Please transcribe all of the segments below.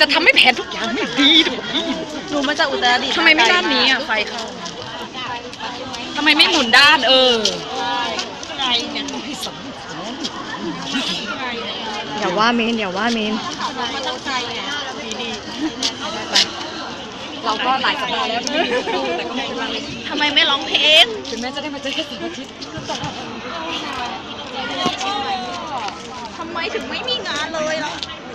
จะทำให้แผนทุกอย่างไม่ดีทุกทีหนูมาจากอุตรดิตถ์ทำไมไม่ด้านนี้อะไฟเข้าทำไมไม่หมุนด้านเอออย่าว่าเมนอย่าว่าเมนเราก็หลายสัปดาห์แล้วที่ไม่ได้ดูแต่ก็ไม่เป็นไรทำไมไม่ร้องเพลงถึงแม้จะได้มาเจอแค่เสาร์อาทิตย์ทำไมถึงไม่มีงานเลยล่ะ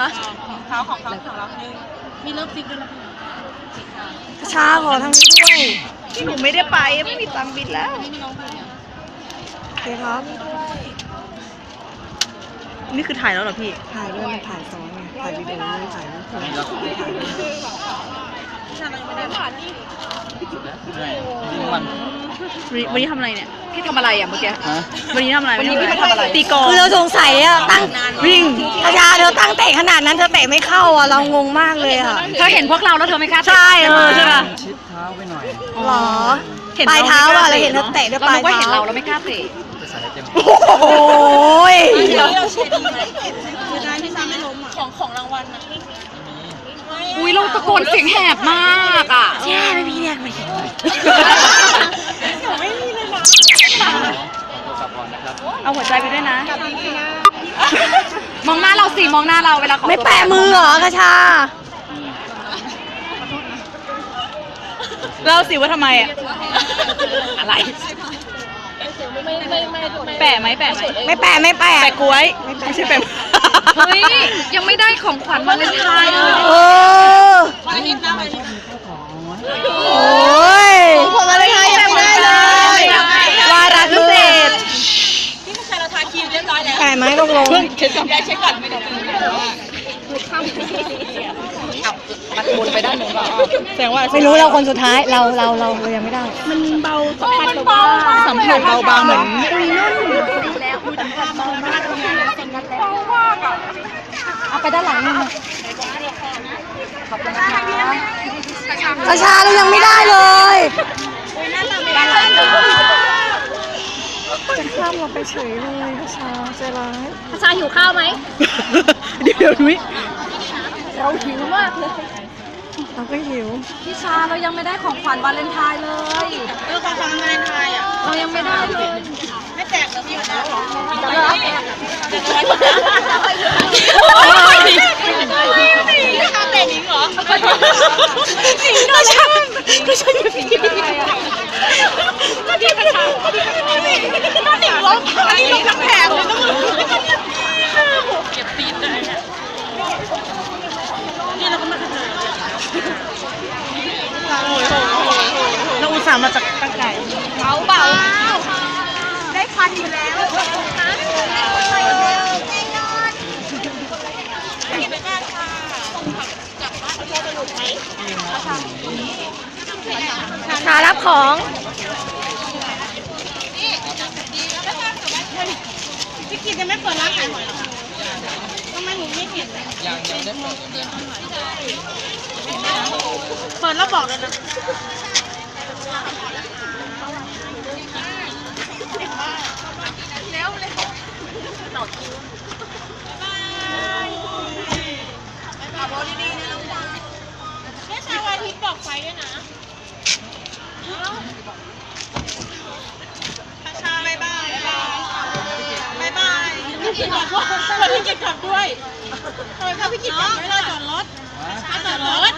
ฮะชาขอทางนี้ด้วยที่หนูไม่ได้ไปไม่มีตังค์บินแล้วโอเคครับ นี่คือถ่ายแล้วเหรอพี่ ถ่ายด้วยมันถ่ายซ้อนไงถ่ายวิดีโอไม่ถ่ายรูปนี่เราไม่ถ่ายเลยเหนื่อยทั้งวันวันนี้ทำอะไรเนี่ย พี่ทำอะไรอะเมื่อกี้ ฮะ วันนี้ทำอะไรวันนี้พี่ไมาทำอะไร ตีกลองคือเราสงสัยอะตั้งวิ่งกระยาเธอตั้งเตะขนาดนั้นเธอเตะไม่เข้าอะเรางงมากเลยอะเธอเห็นพวกเราแล้วเธอไม่กล้าใช่เออใช่ป่ะชิดเท้าไปหน่อยหรอเห็นปลายเท้าอะเราเราไม่กล้าเห็นเธอเตะด้วยเราปลายคิดว่าเท้าเห็นเราแล้วไม่กล้าเตะ จะใส่เต็มโอ้ย อุ้ยเราตะโกนเสียงแหบมากอะแย่ไม่พี่เรียกไม่ใช่ขอตัวกลับก่อนนะครับเอาหัวใจไปด้วยนะมองหน้าเราสิมองหน้าเราเวลาขอไม่แปะมือเหรอกระชาเล่าสิว่าทำไมอะอะไรแปะไหมแปะไหมไม่แปะไม่แปะแปะกล้วยไม่ใช่แปะ เฮ้ย ยังไม่ได้ของขวัญวาเลนไทน์เลยเออโอ้ยผมอะไรไงยังไม่ได้เลยวาระพิเศษแปะไหมตกลงมันวนไปด้านหนึ่งก็แสดงว่าไม่รู้เราคนสุดท้ายเราเราเราเรายังไม่ได้ มันเบาสัมผัสเบาสัมผัสเบาบางเหมือนเอ ไปด้านหลังนิดนึงกระชาเรายังไม่ได้เลยจะข้ามเราไปเฉยเลยกระชาใจร้ายชาหิวข้าวไหมเดี๋ยวนุ้ยเราหิวมากเลยเราก็หิวพี่ชาเรายังไม่ได้ของขวัญวาเลนไทน์เลยเออของขวัญวาเลนไทน์อะเรายังไม่ได้เลยไม่แจกเหรอพี่จะข้าว เตะหนิงเหรอหนิงก็ช่างก็ช่างอยู่ที่ก็ที่กระชากก็หนิงร้องอันนี้ลงทั้งแผงเลยนะมึงเก็บตีนเลยนี่เราก็มาขนาดเราอุตส่าห์มาจากตั้งไกล เขาเบา ได้พันอยู่แล้ว ชารับของพี่กินจะไม่เปิดร้านขายหอยหรอคะทำไมหนูไม่เห็นเลยยังยังได้เปิดยังเปิดแล้วบอกเลยนะแอาทิตย์บอกไฟด้วยนะชาบายบายบายบายพี่กินกลับด้วยพี่กินกลับด้วยทำไมพาพี่กินกลับไม่ได้จอดรถชาจอดรถ